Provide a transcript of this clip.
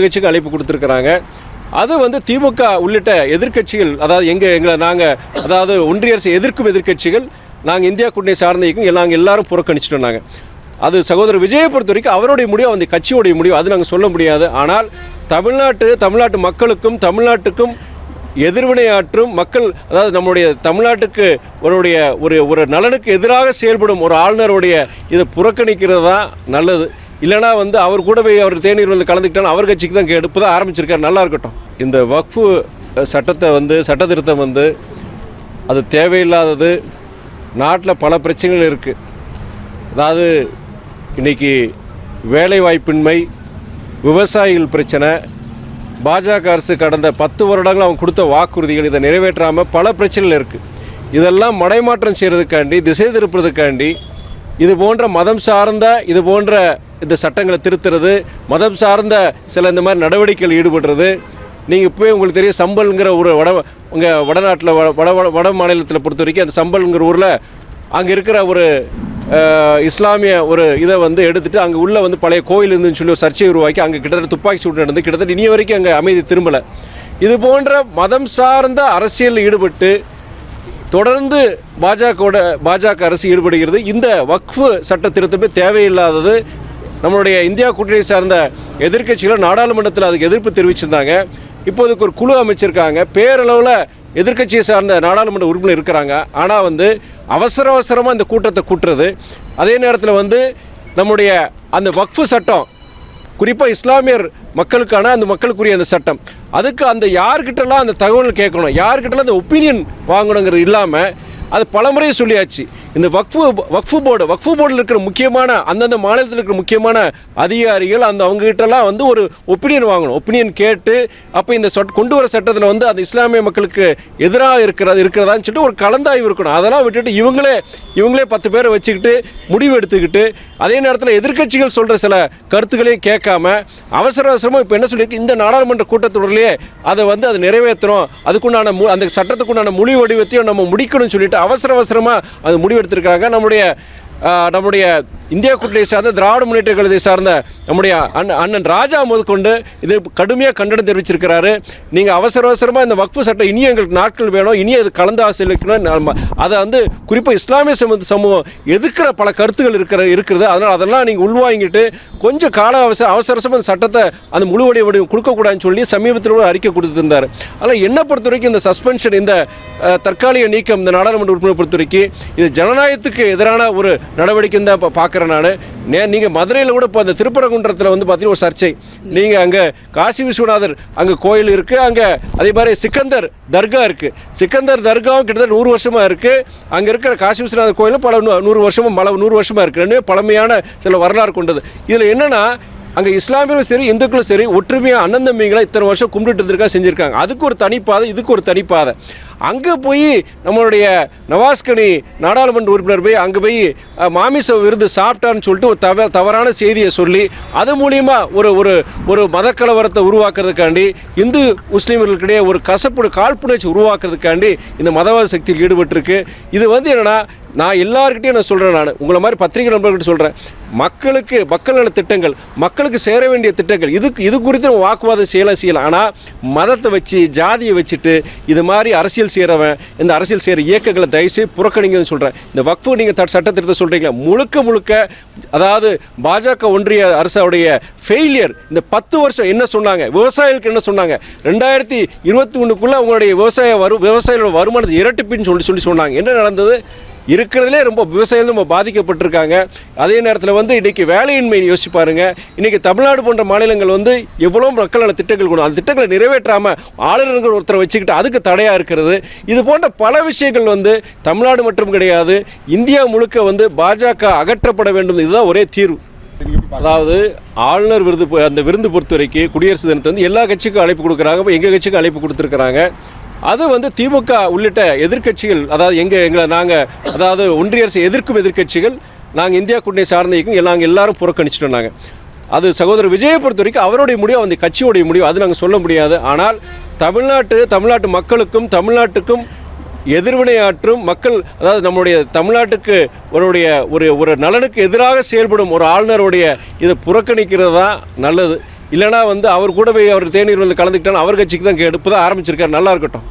கட்சிக்கு அழைப்பு கொடுத்துருக்குறாங்க. அது வந்து திமுக உள்ளிட்ட எதிர்க்கட்சிகள் அதாவது எங்கள் எங்களை நாங்கள் அதாவது ஒன்றிய அரசு எதிர்க்கும் எதிர்க்கட்சிகள் நாங்கள் இந்தியா கூட்டணி சார்ந்த இயக்கம் நாங்கள் எல்லாரும் புறக்கணிச்சிட்டோம் நாங்கள் அது சகோதரர் விஜயை பொறுத்த வரைக்கும் அவருடைய முடிவு அந்த கட்சியோடைய முடிவு அது நாங்கள் சொல்ல முடியாது. ஆனால் தமிழ்நாட்டு தமிழ்நாட்டு மக்களுக்கும் தமிழ்நாட்டுக்கும் எதிர்வினையாற்றும் மக்கள் அதாவது நம்முடைய தமிழ்நாட்டுக்கு அவருடைய ஒரு ஒரு நலனுக்கு எதிராக செயல்படும் ஒரு ஆளுநருடைய இதை புறக்கணிக்கிறது தான் நல்லது. இல்லைனா வந்து அவர் கூட போய் அவர் தேநீர் வந்து கலந்துக்கிட்டாலும் அவர் கட்சிக்கு தான் எடுப்பு தான் ஆரம்பிச்சிருக்காரு. நல்லா இருக்கட்டும். இந்த வக்ஃபு சட்டத்தை வந்து சட்ட திருத்தம் வந்து அது தேவையில்லாதது. நாட்டில் பல பிரச்சனைகள் இருக்குது அதாவது இன்னைக்கு வேலைவாய்ப்பின்மை விவசாயிகள் பிரச்சனை பாஜக அரசு கடந்த பத்து வருடங்கள் அவங்க கொடுத்த வாக்குறுதிகள் இதை நிறைவேற்றாமல் பல பிரச்சனைகள் இருக்குது இதெல்லாம் மடைமாற்றம் செய்கிறதுக்காண்டி திசை திருப்புறதுக்காண்டி இது போன்ற மதம் சார்ந்த இது போன்ற இந்த சட்டங்களை திருத்துறது மதம் சார்ந்த சில இந்த மாதிரி நடவடிக்கைகள் ஈடுபடுறது. நீங்கள் இப்போயே உங்களுக்கு தெரியும் சம்பல்ங்கிற ஒரு வட உங்கள் வடநாட்டில் வட வட வட- வட மாநிலத்தில் பொறுத்த வரைக்கும் அந்த சம்பல்ங்கிற ஊரில் அங்கே இருக்கிற ஒரு இஸ்லாமிய ஒரு இதை வந்து எடுத்துகிட்டு அங்கே உள்ளே வந்து பழைய கோயில் இருந்துன்னு சொல்லி ஒரு சர்ச்சையை உருவாக்கி அங்கே கிட்டத்தட்ட துப்பாக்கி சூடு நடந்து கிட்டத்தட்ட இனிய வரைக்கும் அங்கே அமைதி திரும்பலை. இது போன்ற மதம் சார்ந்த அரசியலில் ஈடுபட்டு தொடர்ந்து பாஜகவோட பாஜக அரசு ஈடுபடுகிறது. இந்த வக்ஃபு சட்ட திருத்தமே தேவையில்லாதது. நம்மளுடைய இந்தியா கூட்டணி சார்ந்த எதிர்கட்சிகள் நாடாளுமன்றத்தில் அதுக்கு எதிர்ப்பு தெரிவிச்சிருந்தாங்க. இப்போதுக்கு ஒரு குழு அமைச்சிருக்காங்க. பேரளவில் எதிர்க்கட்சியை சார்ந்த நாடாளுமன்ற உறுப்பினர் இருக்கிறாங்க. ஆனால் வந்து அவசர அவசரமாக இந்த கூட்டத்தை கூட்டுறது. அதே நேரத்தில் வந்து நம்முடைய அந்த வக்ஃபு சட்டம் குறிப்பாக இஸ்லாமியர் மக்களுக்கான அந்த மக்களுக்குரிய அந்த சட்டம். அதுக்கு அந்த யார்கிட்டலாம் அந்த தகவல் கேட்கணும். யார்கிட்டலாம் அந்த ஒப்பீனியன் வாங்கணுங்கிறது இல்லாமல் அது பலமுறையும் சொல்லியாச்சு. இந்த வக்ஃபு வக்ஃபு போர்டு வக்ஃபு போர்டில் இருக்கிற முக்கியமான அந்தந்த மாநிலத்தில் இருக்கிற முக்கியமான அதிகாரிகள் அந்த அவங்ககிட்டலாம் வந்து ஒரு ஒப்பீனியன் வாங்கணும். ஒப்பீனியன் கேட்டு அப்போ இந்த சொட் கொண்டு வர சட்டத்தில் வந்து அந்த இஸ்லாமிய மக்களுக்கு எதிராக இருக்கிறது இருக்கிறதான்னு சொல்லிட்டு ஒரு கலந்தாய்வு இருக்கணும். அதெல்லாம் விட்டுட்டு இவங்களே இவங்களே பத்து பேரை வச்சுக்கிட்டு முடிவு எடுத்துக்கிட்டு அதே நேரத்தில் எதிர்க்கட்சிகள் சொல்கிற சில கருத்துக்களையும் கேட்காம அவசர அவசரமாக இப்போ என்ன சொல்லியிருக்கு? இந்த நாடாளுமன்ற கூட்டத்தொடர்லேயே அதை வந்து அதை நிறைவேற்றணும். அதுக்குண்டான மு அந்த சட்டத்துக்குண்டான மொழி வடிவத்தையும் நம்ம முடிக்கணும்னு சொல்லிட்டு அவசர அவசரமாக அது முடிவு முடிவெடுத்திருக்காங்க நம்முடைய நம்முடைய இந்தியா கூட்டணியை சார்ந்த திராவிட முன்னேற்ற கழகத்தை சார்ந்த நம்முடைய அண்ணன் அண்ணன் ராஜா முதற்கொண்டு இது கடுமையாக கண்டனம் தெரிவிச்சிருக்கிறாரு. நீங்கள் அவசர அவசரமாக இந்த வக்ஃபு சட்டம் இனியும் எங்களுக்கு நாட்கள் வேணும். இனி அது கலந்து ஆசிரியக்கணும் அதை வந்து குறிப்பாக இஸ்லாமிய சமூக சமூகம் எதிர்க்கிற பல கருத்துகள் இருக்கிற இருக்கிறது. அதனால் அதெல்லாம் நீங்கள் உள்வாங்கிட்டு கொஞ்சம் கால அவசர அவசர அவசரமாக அந்த சட்டத்தை அந்த முழு வடிவ வடிவம் கொடுக்கக்கூடாதுன்னு சொல்லி சமீபத்தில் கூட அறிக்கை கொடுத்துருந்தார். அதனால் என்னை பொறுத்த வரைக்கும் இந்த சஸ்பென்ஷன் இந்த தற்காலிக நீக்கம் இந்த நாடாளுமன்ற உறுப்பினர் பொறுத்த வரைக்கும் இது ஜனநாயகத்துக்கு எதிரான ஒரு நடவடிக்கை தான் பார்க்க பார்க்குறேன் நான். நே நீங்கள் மதுரையில் கூட இப்போ அந்த திருப்பரங்குன்றத்தில் வந்து பார்த்தீங்கன்னா ஒரு சர்ச்சை. நீங்கள் அங்கே காசி விஸ்வநாதர் அங்கே கோயில் இருக்குது அங்கே அதே மாதிரி சிக்கந்தர் தர்கா இருக்குது சிக்கந்தர் தர்காவும் கிட்டத்தட்ட நூறு வருஷமாக இருக்குது அங்கே இருக்கிற காசி விஸ்வநாதர் கோயிலும் பல நூறு வருஷமும் பல நூறு வருஷமாக இருக்குன்னு பழமையான சில வரலாறு கொண்டது. இதில் என்னென்னா அங்கே இஸ்லாமியர்களும் சரி இந்துக்களும் சரி ஒற்றுமையாக அண்ணன் தம்பிங்களை இத்தனை வருஷம் கும்பிட்டு இருந்திருக்கா செஞ்சுருக்காங்க. அதுக்கு ஒரு தனிப்பாதை இதுக்கு ஒரு தனிப்பாதை. அங்கே போய் நம்மளுடைய நவாஸ்கனி நாடாளுமன்ற உறுப்பினர் போய் அங்கே போய் மாமிச விருது சாப்பிட்டான்னு சொல்லிட்டு ஒரு தவ தவறான செய்தியை சொல்லி அது மூலயமா ஒரு ஒரு ஒரு மதக்கலவரத்தை உருவாக்குறதுக்காண்டி இந்து முஸ்லீம்களுக்கிடையே ஒரு கசப்பு காழ்ப்புணர்ச்சி உருவாக்குறதுக்காண்டி இந்த மதவாத சக்தியில் ஈடுபட்டிருக்கு. இது வந்து என்னென்னா நான் எல்லாருக்கிட்டையும் நான் சொல்கிறேன் நான். உங்களை மாதிரி பத்திரிகை நண்பர்கிட்ட சொல்கிறேன் மக்களுக்கு மக்கள் நல திட்டங்கள் மக்களுக்கு சேர வேண்டிய திட்டங்கள் இதுக்கு இது குறித்து வாக்குவாதம் செய்யலாம் செய்யலாம். ஆனால் மதத்தை வச்சு ஜாதியை வச்சுட்டு இது மாதிரி அரசியல் செய்கிறவன் இந்த அரசியல் செய்கிற இயக்கங்களை தயவுசெய்து புறக்கணிங்கன்னு சொல்கிறேன் இந்த வக்ஃபு நீங்கள் சட்டத்திருத்த சொல்கிறீங்களா முழுக்க முழுக்க அதாவது பாஜக ஒன்றிய அரசுடைய ஃபெயிலியர் இந்த பத்து வருஷம் என்ன சொன்னாங்க? விவசாயிகளுக்கு என்ன சொன்னாங்க? ரெண்டாயிரத்தி இருபத்தி ஒன்றுக்குள்ளே அவங்களுடைய விவசாய வரு விவசாயிகளோட வருமானத்தை இரட்டிப்புன்னு சொல்லி சொல்லி சொன்னாங்க. என்ன நடந்தது? இருக்கிறதுலே ரொம்ப விவசாயிகள் ரொம்ப பாதிக்கப்பட்டிருக்காங்க. அதே நேரத்தில் வந்து இன்றைக்கி வேலையின்மை யோசிச்சு பாருங்க. இன்றைக்கி தமிழ்நாடு போன்ற மாநிலங்கள் வந்து எவ்வளோ மக்கள் திட்டங்கள் கொண்டு அந்த திட்டங்களை நிறைவேற்றாமல் ஆளுநர்கள் ஒருத்தரை வச்சுக்கிட்டு அதுக்கு தடையாக இருக்கிறது. இது போன்ற பல விஷயங்கள் வந்து தமிழ்நாடு மட்டும் கிடையாது. இந்தியா முழுக்க வந்து பாஜக அகற்றப்பட வேண்டும். இதுதான் ஒரே தீர்வு. அதாவது ஆளுநர் விருது அந்த விருந்து பொறுத்த வரைக்கும் குடியரசு தினத்தை வந்து எல்லா கட்சிக்கும் அழைப்பு கொடுக்குறாங்க. எங்கள் கட்சிக்கும் அழைப்பு கொடுத்துருக்குறாங்க. அது வந்து திமுக உள்ளிட்ட எதிர்க்கட்சிகள் அதாவது எங்கள் எங்களை நாங்கள் அதாவது ஒன்றிய அரசு எதிர்க்கும் எதிர்க்கட்சிகள் நாங்கள் இந்தியா கூட்டணி சார்ந்த இயக்கம் நாங்கள் எல்லாரும் புறக்கணிச்சிட்டோம் நாங்கள் அது சகோதரர் விஜயை பொறுத்த வரைக்கும் அவருடைய முடிவு அந்த கட்சியோடைய முடிவு அது நாங்கள் சொல்ல முடியாது. ஆனால் தமிழ்நாட்டு தமிழ்நாட்டு மக்களுக்கும் தமிழ்நாட்டுக்கும் எதிர்வினையாற்றும் மக்கள் அதாவது நம்முடைய தமிழ்நாட்டுக்கு அவருடைய ஒரு ஒரு நலனுக்கு எதிராக செயல்படும் ஒரு ஆளுநருடைய இதை புறக்கணிக்கிறது தான் நல்லது. இல்லைனா வந்து அவர் கூட போய் அவர் தேநீர் வந்து கலந்துக்கிட்டாலும் அவர் கட்சிக்கு தான் கேடு. இப்போ தான் ஆரம்பிச்சிருக்காரு. நல்லா இருக்கட்டும்.